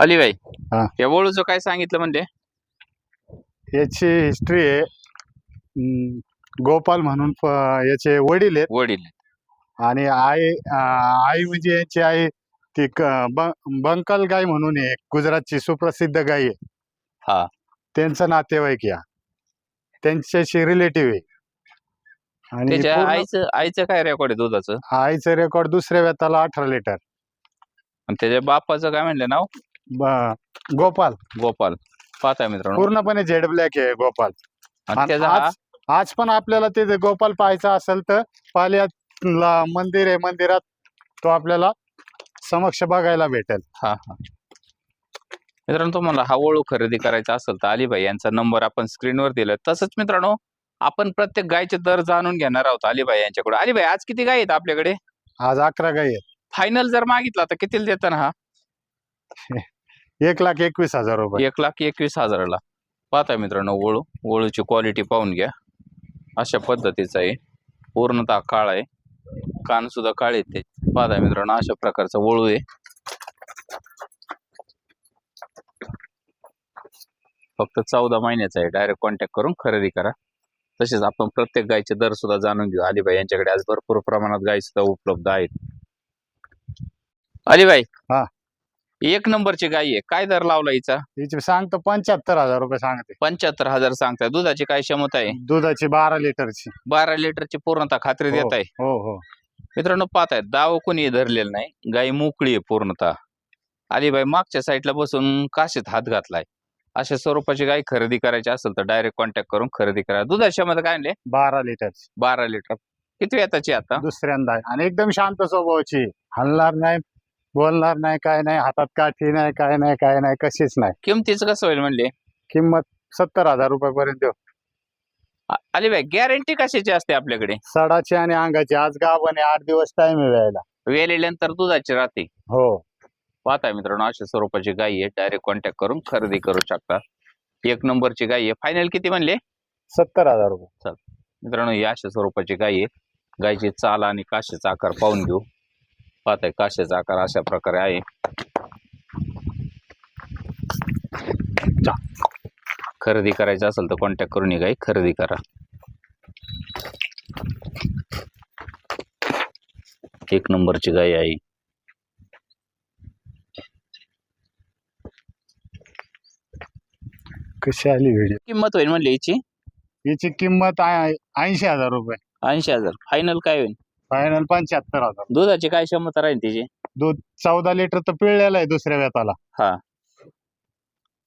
अलिबाई हा. या वळूचं काय सांगितलं म्हणजे याची हिस्ट्री आहे. गोपाल म्हणून प- याचे वडील आहेत. वडील. आणि आई अं, आई म्हणजे याची आई ती क- ब- बंकल गाय म्हणून आहे गुजरातची सुप्रसिद्ध गाय आहे. हा. त्यांचं नातेवाईक या. त्यांच्याशी रिलेटिव्ह आहे. आणि त्याच्या पूर्ण आईचं आईचं काय रेकॉर्ड आहे दुधाचं? आईचं रेकॉर्ड दुसऱ्या व्यताला अठरा लिटर आणि त्याच्या बापाचं काय म्हणलं नाव? ब- गोपाल. गोपाल. पाहताय मित्रांनो. पूर्णपणे झेड ब्लॅक आहे गोपाल. आणि आणि त्याचा हा आज आज पण आपल्याला ते जे गोपाल पाहायचा असेल तर पाल्याला मंदिर आहे मंदिरात तो आपल्याला समक्ष बघायला भेटेल. हा हा. मित्रांनो तुम्हाला हा वळू खरेदी करायचा असेल तर अलिबाई यांचा नंबर आपण स्क्रीनवर दिला तसंच मित्रांनो आपण प्रत्येक गायचे दर जाणून घेणार आहोत अलिबाई यांच्याकडे अलिबाई आज किती गाय आहेत आपल्याकडे? आज अकरा गाई फायनल जर मागितला तर कितीला देताना हा? आहेत एक लाख एकवीस हजार रुपये. एक लाख एकवीस हजाराला. पाहता मित्रांनो वळू वळूची क्वालिटी पाहून घ्या. अशा पद्धतीचं आहे. पूर्णतः काळ आहे. कान सुद्धा काळे येते ते. मित्रांनो अशा प्रकारचा वळू आहे. फक्त चौदा महिन्याचा आहे. डायरेक्ट कॉन्टॅक्ट करून खरेदी करा. तसेच आपण प्रत्येक गायचे दर सुद्धा जाणून घेऊ. अलिबाई यांच्याकडे आज भरपूर प्रमाणात गाय सुद्धा उपलब्ध आहेत. अलिबाई एक नंबरची गाय आहे. काय दर लावला हिचा? हिची सांगतो पंच्याहत्तर हजार रुपये सांगते. पंच्याहत्तर हजार सांगताय. दुधाची काय क्षमता आहे? दुधाची बारा लिटरची. बारा लिटरची पूर्णतः खात्री देत आहे हो हो. मित्रांनो पाहताय दाव कोणी धरलेलं नाही. गाय मोकळी आहे पूर्णतः. अलिबाई मागच्या साईडला बसून काशीत हात घातलाय. अशा स्वरूपाची गाय खरेदी करायची असेल तर डायरेक्ट कॉन्टॅक्ट करून खरेदी करा. दुधाची क्षमता काय आणले? बारा लिटरची. बारा लिटर. किती वेताची आता? दुसऱ्यांदा आहे. आणि एकदम शांत स्वभावाची. हलणार नाही. बोलणार नाही काय नाही हातात काठी नाही काय नाही काय नाही कशीच नाही. किमतीचं कसं होईल म्हणले? किंमत सत्तर हजार रुपयापर्यंत देऊ अ- अलिबाई गॅरंटी कशाची असते आपल्याकडे? सडाची आणि अंगाची. आज आहे आठ दिवस टाइम आहे यायला वेलेल्यानंतर दुधाची राहते. हो. पाहताय मित्रांनो अशा स्वरूपाची गाय आहे. डायरेक्ट कॉन्टॅक्ट करून खरेदी करू शकता. एक नंबरची गाय आहे. फायनल किती म्हणले? सत्तर हजार रुपये. मित्रांनो ही अशा स्वरूपाची गाय आहे. गायची चाल आणि काशेचा आकार पाहून घेऊ. पाहताय काशेचा आकार अशा प्रकारे आहे. खरेदी करायचं असेल तर कॉन्टॅक्ट करून ही गाय खरेदी करा. एक नंबरची गाय आहे. कशी आली व्हिडिओ किंमत होईल म्हणले हिची याची किंमत ऐंशी हजार रुपये. ऐंशी हजार. फायनल काय होईल? फायनल पंच्याहत्तर हजार. दुधाची काय क्षमता राहील तिची? दूध चौदा लिटर तर पिळलेलं आहे दुसऱ्या व्यताला.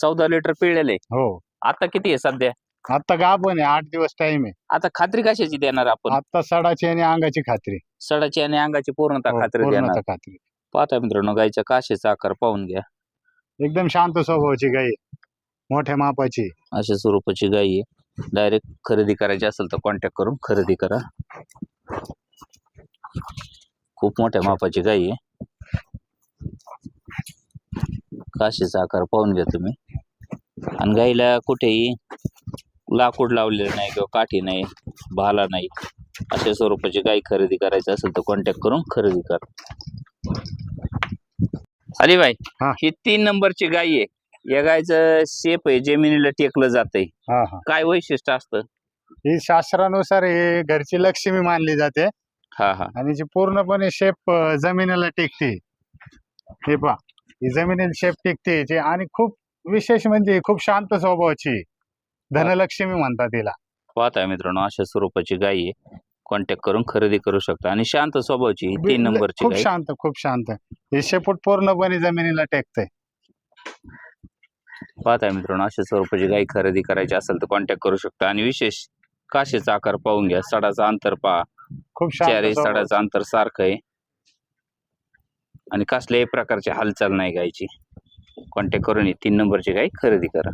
चौदा लिटर पिळलेले हो. आता किती आहे सध्या? आता गाभण आहे आठ दिवस टाइम आहे. आता खात्री कशाची देणार आपण? आता सडाची आणि अंगाची खात्री. सडाची आणि अंगाची पूर्णतः हो, खात्री देणार. खात्री. पाहता मित्रांनो गायच्या काशीचा आकार पाहून घ्या. एकदम शांत स्वभावाची गाई आहे. मोठ्या मापाची अशा स्वरूपाची गाय आहे. डायरेक्ट खरेदी करायची असेल तर कॉन्टॅक्ट करून खरेदी करा. खूप मोठ्या मापाची गाय आहे. काशीचा आकार पाहून घ्या तुम्ही. आणि गाईला कुठेही लाकूड लावलेलं नाही किंवा काठी नाही भाला नाही अशा स्वरूपाची गाय खरेदी करायची असेल तर कॉन्टॅक्ट करून खरेदी करा. अलिबाई हा. ही तीन नंबरची गाय आहे. या गायचं शेप आहे जमिनीला टेकलं हा. काय वैशिष्ट्य असतं? ही शास्त्रानुसार हे घरची लक्ष्मी मानली जाते. हा हा. आणि जी पूर्णपणे शेप जमिनीला टेकते. हे पहा ही जमिनीला शेप टेकते जे आणि खूप विशेष म्हणजे खूप शांत स्वभावाची. धनलक्ष्मी म्हणतात तिला पाहताय मित्रांनो अशा स्वरूपाची गाय आहे. कॉन्टॅक्ट करून खरेदी करू शकता. आणि शांत स्वभावची ही तीन नंबरची खूप गाय शांत खूप शांत. हे शेपूट पूर्णपणे जमिनीला टेकते. पाहताय मित्रांनो अशा स्वरूपाची गाय खरेदी करायची असेल तर कॉन्टॅक्ट करू शकता. आणि विशेष काशीचा आकार पाहून घ्या. सडाचा अंतर पहा. खूप चारही. सडाचं अंतर सारखं आहे. आणि कसल्याही प्रकारची हालचाल नाही गायची. कॉन्टॅक्ट करून ही तीन नंबरची गाय खरेदी करा.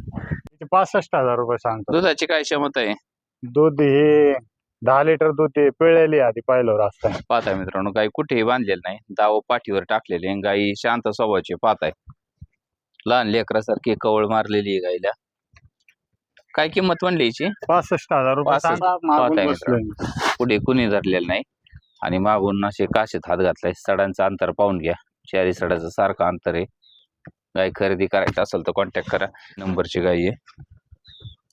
पासष्ट हजार रुपये सांगतो दुधाची काय क्षमता आहे? दूध हे दहा लिटर दूध ते पिळलेली आधी पाहिलं रस्ता. पाहताय मित्रांनो गाय कुठेही बांधलेली नाही. दाव पाठीवर टाकलेली. गाई शांत स्वभावाची पाहताय लहान लेकरासारखी कवळ मारलेली आहे गायला. काय किंमत म्हणली पासष्ट हजार रुपये पाहताय. पुढे कुणी धरलेलं नाही. आणि मागून असे काशीत हात घातलाय सडांचं अंतर पाहून घ्या. चारी सडाचं सारखं अंतर आहे. गाय खरेदी करायची असेल तर कॉन्टॅक्ट करा. नंबरची गाय आहे.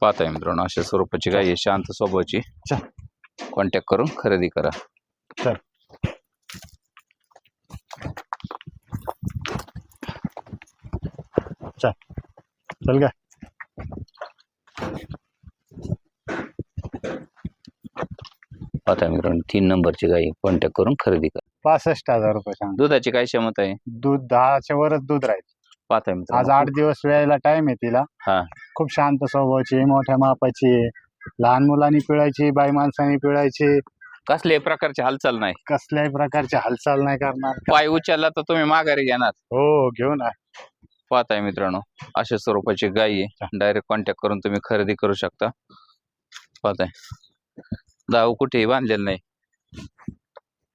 पाहताय मित्रांनो अशा स्वरूपाची गाय आहे. शांत स्वभावाची. कॉन्टॅक्ट करून खरेदी करा. चल. चल. चल काय पाहताय मित्रांनो. तीन नंबरची गाय कॉन्टॅक्ट करून खरेदी करा. पासष्ट हजार रुपये सांग दुधाची काय क्षमता आहे? दूध दहाच्या वरच दूध राहील. पाहताय आज मित्रांनो आठ दिवस वेळेला टाइम आहे तिला. हा. खूप शांत स्वभावाची आहे, मोठ्या मापाची आहे. लहान मुलांनी पिळायची बाई माणसांनी पिळायची. कसल्याही प्रकारची हालचाल नाही. कसल्याही प्रकारची हालचाल नाही करणार. पाय उचलला तर तुम्ही माघारी घेणार. हो घेऊन आहे. पाहताय मित्रांनो अशा स्वरूपाची गाय आहे. डायरेक्ट कॉन्टॅक्ट करून तुम्ही खरेदी करू शकता. पाहताय. दाव कुठेही बांधलेलं नाही.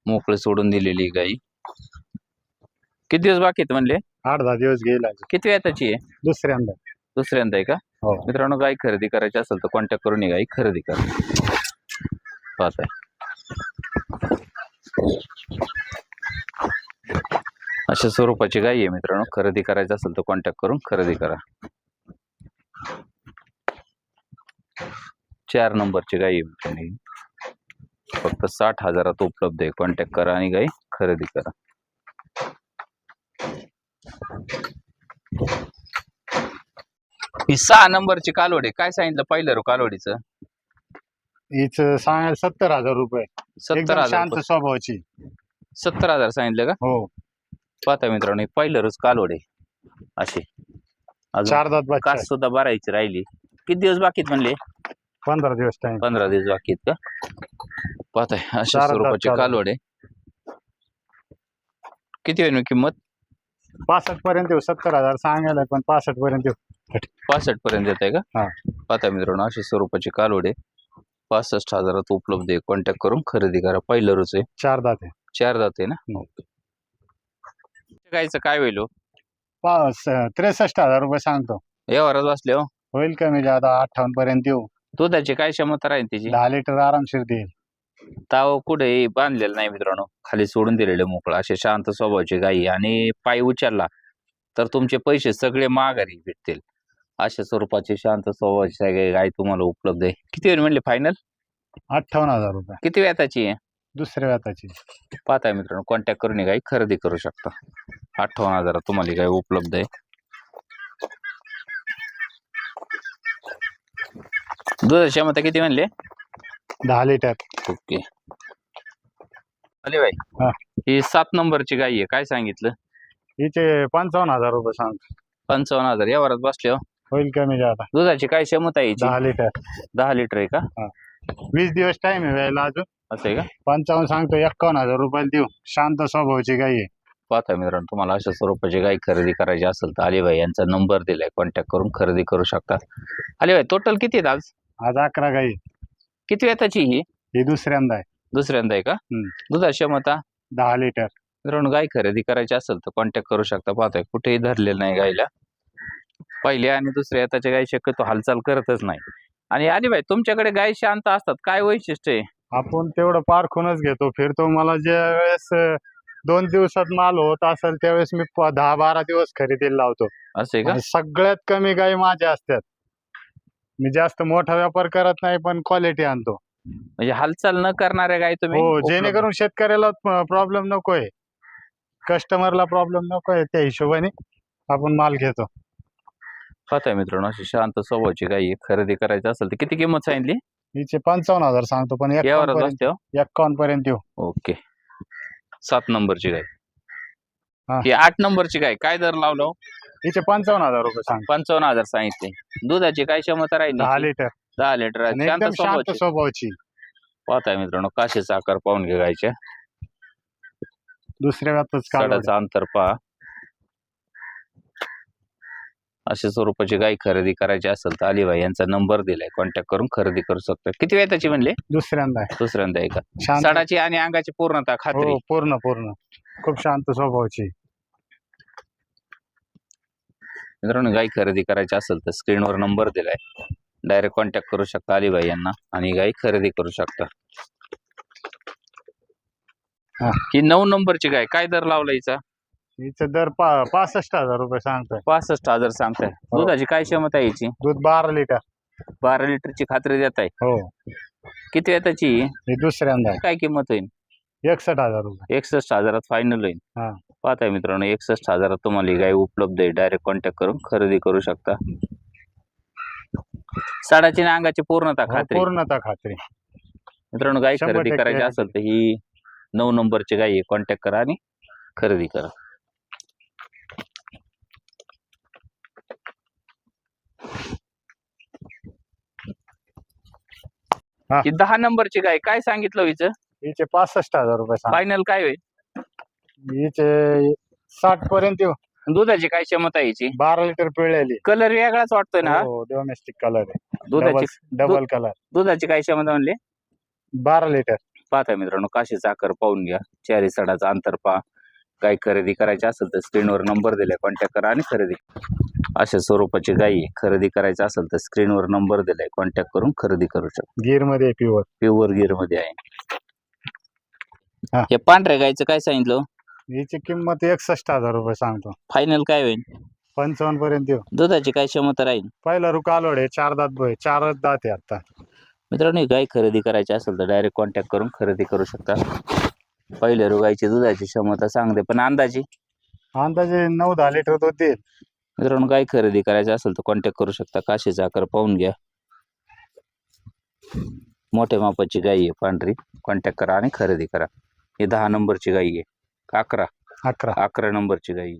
मोकळी सोडून दिलेली गाई. किती दिवस बाकी आहेत म्हणले? आठ दहा दिवस गेला. किती वेळ त्याची आहे? दुसऱ्यांदा. दुसऱ्यांदा आहे का? हो. मित्रांनो गाय खरेदी करायची असेल तर कॉन्टॅक्ट करून ही गाय खरेदी करा. पाहताय अशा स्वरूपाची गाय आहे मित्रांनो. खरेदी करायचं असेल तर कॉन्टॅक्ट करून खरेदी करा. चार नंबरची गाय आहे मित्रांनो. फक्त साठ हजारात उपलब्ध आहे. कॉन्टॅक्ट करा आणि गाय खरेदी करा. ही सहा नंबरची कालवडी काय सांगितलं पहिलं रो कालवडीचं? हिच सांगायला सत्तर हजार रुपये. सत्तर एकदम हजार शांत. स्वभावाची. सत्तर हजार सांगितलं का? हो. पाहता मित्रांनो ही पहिलं रोज कालवडे अशी. अजून चार दात बच्चा कास सुद्धा भरायची राहिली. किती दिवस बाकी आहेत म्हणले. पंधरा दिवस टाइम पंधरा दिवस बाकी आहेत का? पाहताय. अशा स्वरूपाची दात कालवडे. किती होईल किंमत? पासष्ट पर्यंत येऊ सत्तर हजार सांगायला पण पासष्ट पर्यंत येऊ. पासष्ट पर्यंत येत आहे का? हा. पाहता मित्रांनो अशा स्वरूपाची कालवडे. पासष्ट हजारात उपलब्ध आहे. कॉन्टॅक्ट करून खरेदी करा. पहिलं रोज आहे. चार दात आहे. चार जाते ना? गायचं काय होईल हो? त्रेसष्ट हजार रुपये सांगतो. व्यवहारात बसले हो. होईल कमी जादा अठ्ठावन्न पर्यंत येऊ. दुधाची काय क्षमता राहील त्याची दहा लिटर आरामशीर देईल. ताव कुठे बांधलेलं नाही मित्रांनो. खाली सोडून दिलेले मोकळं असे शांत स्वभावाची गायी आणि पाय उचलला तर तुमचे पैसे सगळे माघारी भेटतील. अशा स्वरूपाची शांत स्वभावाची सगळी गाय तुम्हाला उपलब्ध आहे. किती वेळ म्हणले फायनल अठ्ठावन्न हजार रुपये. किती व्याताची आहे? दुसऱ्या व्याताची. पाहताय मित्रांनो कॉन्टॅक्ट करून ही गाय खरेदी करू शकता. अठ्ठावन्न हजारात तुम्हाला ही गाय उपलब्ध आहे. दुधाची क्षमता किती म्हणले? दहा लिटर ओके. अरे भाई हा. ही सात नंबरची गाय आहे काय सांगितलं? हिचे पंचावन्न हजार रुपये सांगतो पंचावन्न हजार यावरात बसले हो. होईल कमी जादा दुधाची काय क्षमता आहे हिची? दहा लिटर दहा लिटर आहे का? वीस दिवस टाइम आहे वेळेला अजून. असं आहे का? पंचावन्न सांगतो एक्कावन्न हजार रुपयाला देऊ. शांत स्वभावाची गाई आहे. पाहता मित्रांनो तुम्हाला अशा स्वरूपाची गाय खरेदी करायची असेल तर अलिभाई यांचा नंबर दिलाय. कॉन्टॅक्ट करून खरेदी करू शकता. अलिभाई टोटल किती आहेत आज? आज अकरा गाई. किती वेताची ही? ही दुसऱ्यांदा आहे. दुसऱ्यांदा आहे का? हम्म. दुधाची क्षमता दहा लिटर. मित्रांनो गाय खरेदी करायची असेल तर कॉन्टॅक्ट करू शकता. पाहताय कुठेही धरलेलं नाही गायला. पहिल्या आणि दुसऱ्या येताच्या गाय शक्यतो हालचाल करतच नाही. आणि अलिभाई तुमच्याकडे गाय शांत असतात. काय वैशिष्ट्य आहे? आपण तेवढं पारखूनच घेतो. फिरतो. मला ज्या वेळेस अं, दोन दिवसात माल होत असेल त्यावेळेस मी प- दहा बारा दिवस खरेदीला लावतो. असं का? आणि सगळ्यात कमी गाई माझ्या असतात. मी जास्त मोठा व्यापार करत नाही पण क्वालिटी आणतो. म्हणजे हालचाल न करणाऱ्या गाय तुम्ही? हो उपलब्ध- जेणेकरून शेतकऱ्याला प्रॉब्लेम नकोय. कस्टमरला प्रॉब्लेम नकोय त्या हिशोबाने आपण माल घेतो. पाहताय मित्रांनो अशी शांत स्वभावाची गाय आहे. खरेदी करायची असेल तर किती किंमत सांगितली? हिचे पंचावन्न हजार सांगतो पण यावरच एक्कावन्न पर्यंत येऊ. ओके. सात नंबरची गाय. हा. ही आठ नंबरची गाय. काय दर लावलो? हिचे पंचावन्न हजार रुपये सांग. पंचावन्न हजार सांगितले. दुधाची काय क्षमता राहील? दहा? लिटर. दहा लिटर आणि शांत एकदम शांत स्वभावाची. स्वभावाची. पाहताय मित्रांनो काशीचा आकार पाहून घे गायच्या दुसऱ्या व्यापाच काढ. साडाचं अंतर पहा. अशा स्वरूपाची गाय खरेदी करायची असेल तर अलिबाई यांचा नंबर दिलाय. कॉन्टॅक्ट करून खरेदी करू शकता किती वेळ त्याची म्हणले? दुसऱ्यांदा आहे. दुसऱ्यांदा आहे का? शांत. साडाची आणि अंगाची पूर्णता खात्री. हो पूर्ण पूर्ण. खूप शांत स्वभावाची. मित्रांनो गाय खरेदी करायची असेल तर स्क्रीनवर नंबर दिलाय. डायरेक्ट कॉन्टॅक्ट करू शकता अलिबाई यांना आणि गाय खरेदी करू शकता. हा. नऊ नंबरची गाय काय दर लावला हिचा? हिचं दर पा पासष्ट हजार रुपये सांगतोय. पासष्ट हजार सांगताय. हो. दुधाची काय क्षमता आहे याची दूध बारा लिटर. बारा लिटरची खात्री देत आहे हो. किती आहे त्याची? हे दुसऱ्यांदा काय किंमत होईल? एकसष्ट हजार रुपये. एकसष्ट हजारात फायनल होईल. हा. पाहताय मित्रांनो एकसष्ट हजारात तुम्हाला ही गाय उपलब्ध आहे. डायरेक्ट कॉन्टॅक्ट करून खरेदी करू शकता. साडाची आणि अंगाची पूर्णता हो, खात्री. पूर्णता खात्री. मित्रांनो गाय शंभर खरेदी टक्के. करायची आहे. असेल तर ही नऊ नंबरची गाय आहे. कॉन्टॅक्ट करा आणि खरेदी करा. हा. ही दहा नंबरची गाय. काय सांगितलं हिचं? हिचे पासष्ट हजार रुपये सांग फायनल काय होईल? हिचे साठ पर्यंत येऊ. दुधाची काय क्षमता आहे हिची बारा लिटर पिळलेली. कलर वेगळाच वाटतोय ना? हा? हो डोमेस्टिक कलर आहे. दुधाची डबल कलर दुधाची काय क्षमता म्हणली? बारा लिटर. पाहता मित्रांनो काशी साखर पाहून घ्या. चारी सडाचा अंतर पहा. गाय खरेदी करायची असेल तर स्क्रीनवर नंबर दिलाय कॉन्टॅक्ट करा आणि खरेदी करा. अशा स्वरूपाची गाई आहे. खरेदी करायची असेल तर स्क्रीनवर नंबर दिलाय कॉन्टॅक्ट करून खरेदी करू शकता. गिरमध्ये प्युअर प्युअर गिअरमध्ये आहे. हा. हे पांढऱ्या गायचं काय सांगितलं? हिची किंमत एकसष्ट हजार रुपये सांगतो. फायनल काय होईल? पंचावन्न पर्यंत येऊ. दुधाची काय क्षमता राहील? पहिला रुक आलोड आहे चार दात बोय चार दात आहे आता. मित्रांनो ही गाय खरेदी करायची असेल तर डायरेक्ट कॉन्टॅक्ट करून खरेदी करू शकता. पहिले रुगायची दुधाची क्षमता सांगते पण अंदाजी? अंदाजे नऊ दहा लिटर दूध देईल. मित्रांनो गाय खरेदी करायची असेल तर कॉन्टॅक्ट करू शकता. काशीचा आकार पाहून घ्या. मोठ्या मापाची गाई आहे पांढरी. कॉन्टॅक्ट करा आणि खरेदी करा. ही दहा नंबरची गाई आहे. अकरा अकरा अकरा नंबरची गाई.